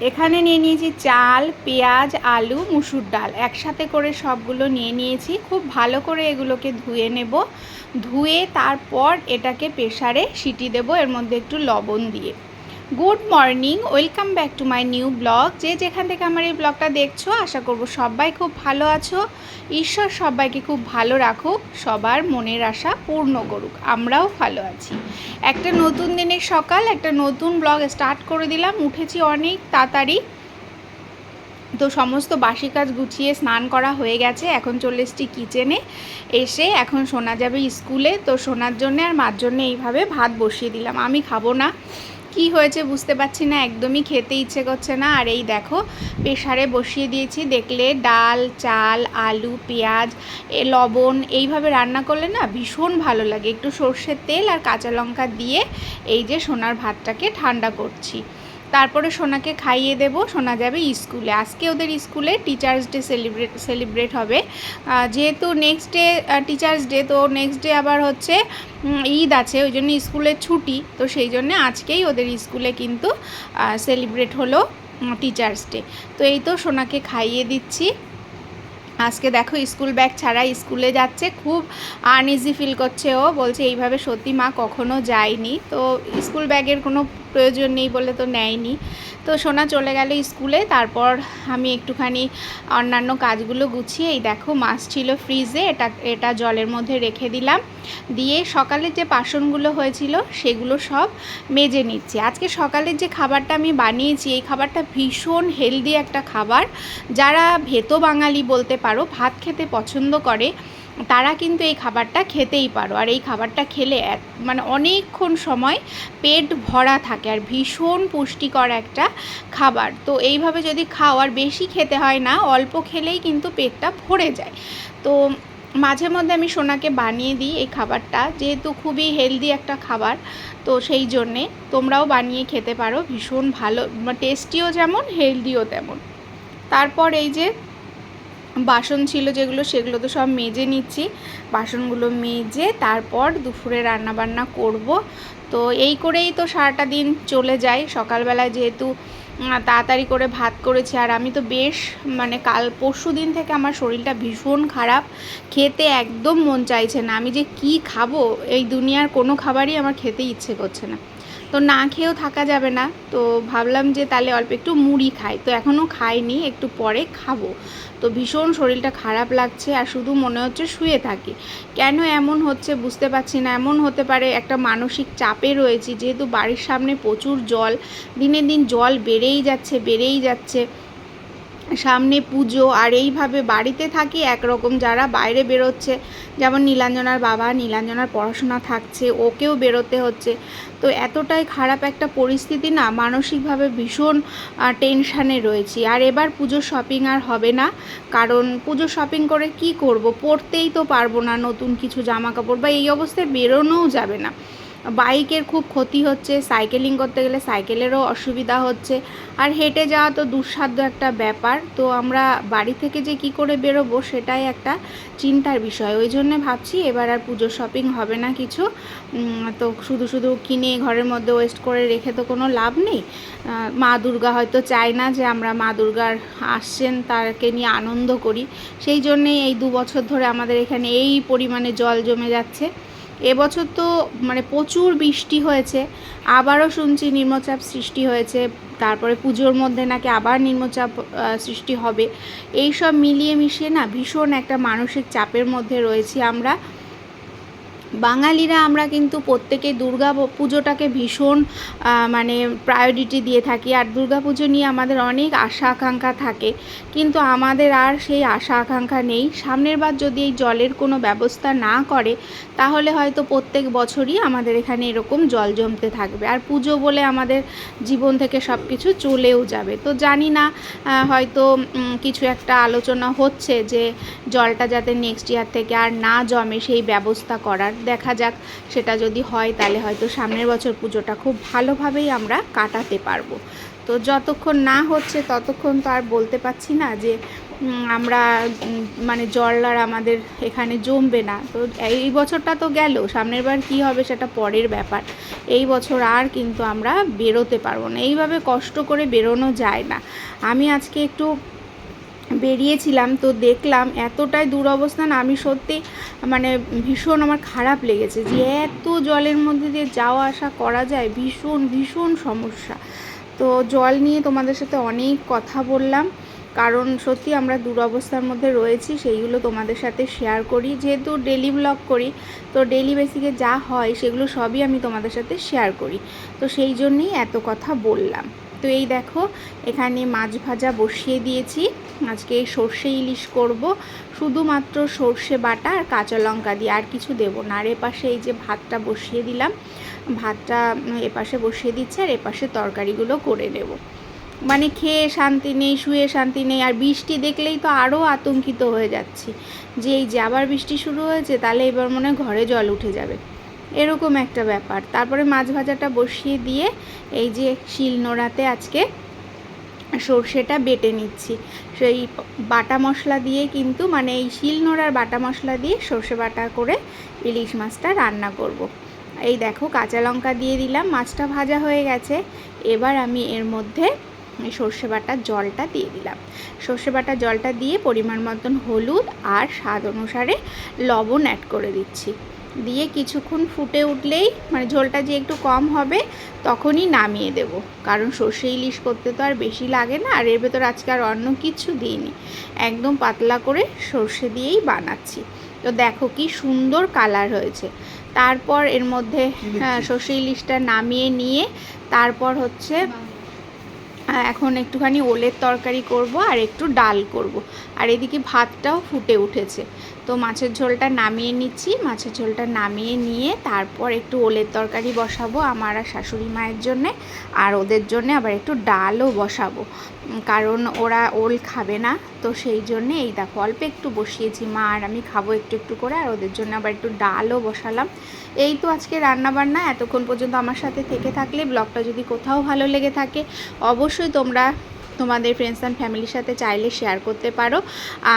এখানে নিয়ে নিয়েছি চাল, পেঁয়াজ, আলু, মুসুর ডাল। একসাথে করে সবগুলো নিয়ে নিয়েছি। খুব ভালো করে এগুলোকে ধুয়ে নেব। ধুয়ে তারপর এটাকে প্রেশারে সিটি দেব। এর মধ্যে একটু লবণ দিয়ে। Good morning, welcome back to my new blog. যে যেখান থেকে আমার এই ব্লগটা দেখছ, আশা করব সবাই খুব ভালো আছো। ঈশ্বর সবাইকে খুব ভালো রাখুক, সবার মনের আশা পূর্ণ করুক, আমরাও ভালো আছি। একটা নতুন দিনের সকাল, একটা নতুন ব্লগ স্টার্ট করে দিলাম, উঠেছি অনেক তাড়াতাড়ি। তো সমস্ত বাসি কাজ গুছিয়ে স্নান করা হয়ে গেছে, এখন চলে এসেছি কিচেনে। এসে এখন শোনা যাবে স্কুলে, তো শোনার জন্য আর মার জন্য এইভাবে ভাত বসিয়ে দিলাম। আমি খাব না। কি হয়েছে বুঝতে পারছি না, একদমই খেতে ইচ্ছে করছে না। আর এই দেখো প্রেশারে বসিয়ে দিয়েছি। দেখলে ডাল, চাল, আলু, পেঁয়াজ, এ, লবণ, এইভাবে রান্না করলে না ভীষণ ভালো লাগে। একটু সর্ষের তেল আর কাঁচা লঙ্কা দিয়ে এই যে সোনার ভাতটাকে ঠান্ডা করছি। তারপরে সোনাকে খাইয়ে দেব, সোনা যাবে স্কুলে। আজকে ওদের স্কুলে টিচার্স ডে সেলিব্রেট সেলিব্রেট হবে। যেহেতু নেক্সট ডে টিচার্স ডে তো নেক্সট ডে আবার হচ্ছে ঈদ আছে, ওই জন্য স্কুলের ছুটি। তো সেই জন্য আজকেই ওদের স্কুলে কিন্তু সেলিব্রেট হলো টিচার্স ডে তো এই তো সোনাকে খাইয়ে দিচ্ছি। আজকে দেখো স্কুল ব্যাগ ছাড়া স্কুলে যাচ্ছে, খুব আনইজি ফিল করছে ও, বলছে এইভাবে সত্যি মা কখনো যায়নি। তো স্কুল ব্যাগের কোনো প্রয়োজন নেই বলে তো নেয়নি। তো সোনা চলে গেল স্কুলে, তারপর আমি একটুখানি অন্যান্য কাজগুলো গুছিয়ে, এই দেখো মাছ ছিল ফ্রিজে এটা এটা জলের মধ্যে রেখে দিলাম। দিয়ে সকালে যে বাসনগুলো হয়েছিল, সেগুলো সব মেজে নিচ্ছি। আজকে সকালের যে খাবারটা আমি বানিয়েছি, এই খাবারটা ভীষণ হেলদি একটা খাবার। যারা ভেতো বাঙালি বলতে পারো, ভাত খেতে পছন্দ করে, তারা কিন্তু এই খাবারটা খেতেই পারো। আর এই খাবারটা খেলে মানে অনেকক্ষণ সময় পেট ভরা থাকে আর ভীষণ পুষ্টিকর একটা খাবার। তো এইভাবে যদি খাও আর বেশি খেতে হয় না, অল্প খেলেই কিন্তু পেটটা ভরে যায়। তো মাঝে মধ্যে আমি সোনাকে বানিয়ে দিই এই খাবারটা, যেহেতু খুবই হেলদি একটা খাবার, তো সেই জন্যে তোমরাও বানিয়ে খেতে পারো, ভীষণ ভালো টেস্টিও যেমন, হেলদিও তেমন। তারপর এই যে বাসন ছিল যেগুলো, সেগুলো তো সব মেজে নিচ্ছি। বাসনগুলো মেজে তারপর দুপুরে রান্নাবান্না করব। তো এই করেই তো সারাটা দিন চলে যায়। সকালবেলায় যেহেতু তাড়াতাড়ি করে ভাত করেছি, আর আমি তো বেশ মানে কাল পরশু দিন থেকে আমার শরীরটা ভীষণ খারাপ। খেতে একদম মন চাইছে না। আমি যে কি খাব? এই দুনিয়ার কোনো খাবারই আমার খেতে ইচ্ছে করছে না। তো না খেয়েও থাকা যাবে না। তো ভাবলাম যে তাহলে অল্প একটু মুড়ি খাই। তো এখনও খাইনি, একটু পরে খাব। তো ভীষণ শরীরটা খারাপ লাগছে আর শুধু মনে হচ্ছে শুয়ে থাকি। কেন এমন হচ্ছে বুঝতে পারছি না। এমন হতে পারে একটা মানসিক চাপে রয়েছি, যেহেতু বাড়ির সামনে প্রচুর জল, দিনে দিন জল বেড়েই যাচ্ছে বেড়েই যাচ্ছে। সামনে পুজো আর এইভাবে বাড়িতে থাকি একরকম যারা বাইরে বেরোচ্ছে, যেমন নীলাঞ্জনার বাবা, নীলাঞ্জনার পড়াশোনা থাকছে, ওকেও বেরোতে হচ্ছে। তো এতটাই খারাপ একটা পরিস্থিতি না, মানসিকভাবে ভীষণ টেনশানে রয়েছি। আর এবার পুজোর শপিং আর হবে না, কারণ পুজো শপিং করে কি করব? পরতেই তো পারব না নতুন কিছু জামা কাপড় বা এই অবস্থায় বেরোনোও যাবে না। বাইকের খুব ক্ষতি হচ্ছে সাইকেলিং করতে গেলে সাইকেলেরও অসুবিধা হচ্ছে। আর হেঁটে যাওয়া তো দুঃসাধ্য একটা ব্যাপার। তো আমরা বাড়ি থেকে যে কি করে বেরোবো সেটাই একটা চিন্তার বিষয়। ওই জন্যে ভাবছি এবার আর পুজোর শপিং হবে না কিছু। তো শুধু শুধু কিনে ঘরের মধ্যে ওয়েস্ট করে রেখে তো কোনো লাভ নেই। মা দুর্গা হয়তো চায় না যে আমরা মা দুর্গার আসছেন, তাকে নিয়ে আনন্দ করি। সেই জন্যেই এই দু বছর ধরে আমাদের এখানে এই পরিমাণে জল জমে যাচ্ছে। এবছর তো মানে প্রচুর বৃষ্টি হয়েছে, আবারও শুনছি নিম্নচাপ সৃষ্টি হয়েছে, তারপরে পুজোর মধ্যে নাকি আবার নিম্নচাপ সৃষ্টি হবে। এই সব মিলিয়ে মিশিয়ে না ভীষণ একটা মানসিক চাপের মধ্যে রয়েছি আমরা। বাঙালিরা আমরা কিন্তু প্রত্যেকে দুর্গা পুজোটাকে ভীষণ মানে প্রায়োরিটি দিয়ে থাকি। আর দুর্গা পুজো নিয়ে আমাদের অনেক আশা আকাঙ্ক্ষা থাকে। কিন্তু আমাদের আর সেই আশা আকাঙ্ক্ষা নেই। সামনের বার যদি এই জলের কোনো ব্যবস্থা না করে, তাহলে হয়তো প্রত্যেক বছরই আমাদের এখানে এরকম জল জমতে থাকবে। আর পুজো বলে আমাদের জীবন থেকে সব কিছু চলেও যাবে। তো জানি না হয়তো কিছু একটা আলোচনা হচ্ছে যে জলটা যাতে নেক্সট ইয়ার থেকে আর না জমে সেই ব্যবস্থা করার। দেখা যাক, সেটা যদি হয় তাহলে হয়তো সামনের বছর পুজোটা খুব ভালোভাবেই আমরা কাটাতে পারব। তো যতক্ষণ না হচ্ছে ততক্ষণ তো আর বলতে পারছি না যে আমরা মানে জল আর আমাদের এখানে জমবে না। তো এই বছরটা তো গেল, সামনের বার কী হবে সেটা পরের ব্যাপার। এই বছর আর কিন্তু আমরা বেরোতে পারব না। এইভাবে কষ্ট করে বেরোনো যায় না। আমি আজকে একটু বেরিয়েছিলাম, তো দেখলাম এতটাই দুরবস্থা না আমি সত্যি মানে ভীষণ আমার খারাপ লেগেছে যে এত জলের মধ্যে দিয়ে যাওয়া আসা করা যায়, ভীষণ ভীষণ সমস্যা। তো জল নিয়ে তোমাদের সাথে অনেক কথা বললাম, কারণ সত্যি আমরা দুরবস্থার মধ্যে রয়েছি, সেইগুলো তোমাদের সাথে শেয়ার করি। যেহেতু ডেলি ব্লগ করি, তো ডেলি বেসিকে যা হয়, সেগুলো সবই আমি তোমাদের সাথে শেয়ার করি। তো সেই জন্যেই এত কথা বললাম। তো এই দেখো, এখানে মাছ ভাজা বসিয়ে দিয়েছি। আজকে সর্ষে ইলিশ করব। শুধুমাত্র সর্ষে বাটা আর কাঁচা লঙ্কা দিয়ে আর কিছু দেবো না। আর এপাশে এই যে ভাতটা বসিয়ে দিলাম, ভাতটা এপাশে বসিয়ে দিচ্ছে আর এপাশে তরকারিগুলো করে নেব। মানে খেয়ে শান্তি নেই, শুয়ে শান্তি নেই আর বৃষ্টি দেখলেই তো আরও আতঙ্কিত হয়ে যাচ্ছি। যে এই যে আবার বৃষ্টি শুরু হয়েছে, তাহলে এবার মনে হয় ঘরে জল উঠে যাবে। এরকম একটা ব্যাপার। তারপরে মাছ ভাজাটা বসিয়ে দিয়ে এই যে শিলনোড়াতে আজকে সর্ষেটা বেটে নিচ্ছি। সেই বাটা মশলা দিয়ে কিন্তু মানে এই শিলনোড়ার বাটা মশলা দিয়ে সর্ষে বাটা করে ইলিশ মাছটা রান্না করব। এই দেখো কাঁচা লঙ্কা দিয়ে দিলাম, মাছটা ভাজা হয়ে গেছে। এবার আমি এর মধ্যে সর্ষে বাটার জলটা দিয়ে দিলাম। সর্ষে বাটার জলটা দিয়ে পরিমাণ মতন হলুদ আর স্বাদ অনুসারে লবণ অ্যাড করে দিচ্ছি। দিয়ে কিছুক্ষণ ফুটে উঠলেই মানে ঝোলটা যে একটু কম হবে তখনই নামিয়ে দেব। কারণ সর্ষে ইলিশ করতে তো আর বেশি লাগে না আর এর ভেতর আজকে আর অন্য কিছু দিইনি। একদম পাতলা করে সর্ষে দিয়েই বানাচ্ছি। তো দেখো কি সুন্দর কালার হয়েছে। তারপর এর মধ্যে হ্যাঁ, সর্ষে ইলিশটা নামিয়ে নিয়ে তারপর হচ্ছে এখন একটুখানি ওলের তরকারি করব আর একটু ডাল করব। আর এদিকে ভাতটাও ফুটে উঠেছে। তো মাছের ঝোলটা নামিয়ে নিচ্ছি। মাছের ঝোলটা নামিয়ে নিয়ে তারপর একটু ওলের তরকারি বসাবো আমার আর শাশুড়ি মায়ের জন্যে। আর ওদের জন্যে আবার একটু ডালও বসাবো। কারণ ওরা ওল খাবে না। তো সেই জন্যে এই দেখো অল্প একটু বসিয়েছি। মা আর আমি খাব একটু একটু করে আর ওদের জন্য আবার একটু ডালও বসালাম। এই তো আজকে রান্না বান্না এতক্ষণ পর্যন্ত আমার সাথে থেকে থাকলে ব্লগটা যদি কোথাও ভালো লেগে থাকে, অবশ্যই তোমরা তোমাদের ফ্রেন্ডস অ্যান্ড ফ্যামিলির সাথে চাইলে শেয়ার করতে পারো।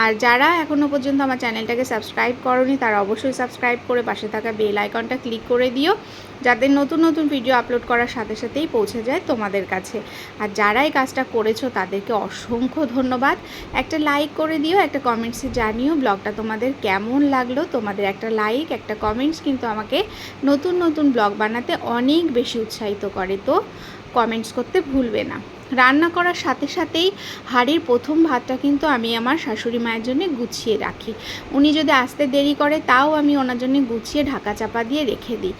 আর যারা এখনও পর্যন্ত আমার চ্যানেলটাকে সাবস্ক্রাইব করনি, তারা অবশ্যই সাবস্ক্রাইব করে পাশে থাকা বেল আইকনটা ক্লিক করে দিও। যাতে নতুন নতুন ভিডিও আপলোড করার সাথে সাথেই পৌঁছে যায় তোমাদের কাছে। আর যারা এই কাজটা করেছ, তাদেরকে অসংখ্য ধন্যবাদ। একটা লাইক করে দিও, একটা কমেন্টসে জানিও ব্লগটা তোমাদের কেমন লাগল। তোমাদের একটা লাইক একটা কমেন্টস কিন্তু আমাকে নতুন নতুন ব্লগ বানাতে অনেক বেশি উৎসাহিত করে। তো কমেন্টস করতে ভুলবে না। রান্না করার সাথে সাথেই হাঁড়ির প্রথম ভাতটা কিন্তু আমি আমার শাশুড়ি মায়ের জন্য গুছিয়ে রাখি। উনি যদি আসতে দেরি করে, তাও আমি ওনার জন্য গুছিয়ে ঢাকা চাপা দিয়ে রেখে দিই।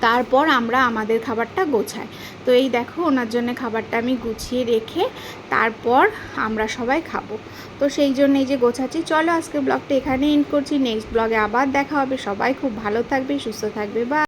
তারপর আমরা আমাদের খাবারটা গোছাই। তো এই দেখো, ওনার জন্য খাবারটা আমি গুছিয়ে রেখে তারপর আমরা সবাই খাব। তো সেই জন্য এই যে গোছাচ্ছি, চলো আজকে ব্লগটা এখানে এন্ড করছি। নেক্সট ব্লগে আবার দেখা হবে। সবাই খুব ভালো থাকবে, সুস্থ থাকবে। বা